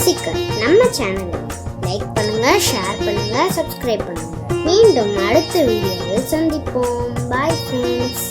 ரசிக்க நம்ம சேனலை லைக் பண்ணுங்க ஷேர் பண்ணுங்க சப்ஸ்கிரைப் பண்ணுங்க. மீண்டும் அடுத்த வீடியோவில் சந்திப்போம். Bye friends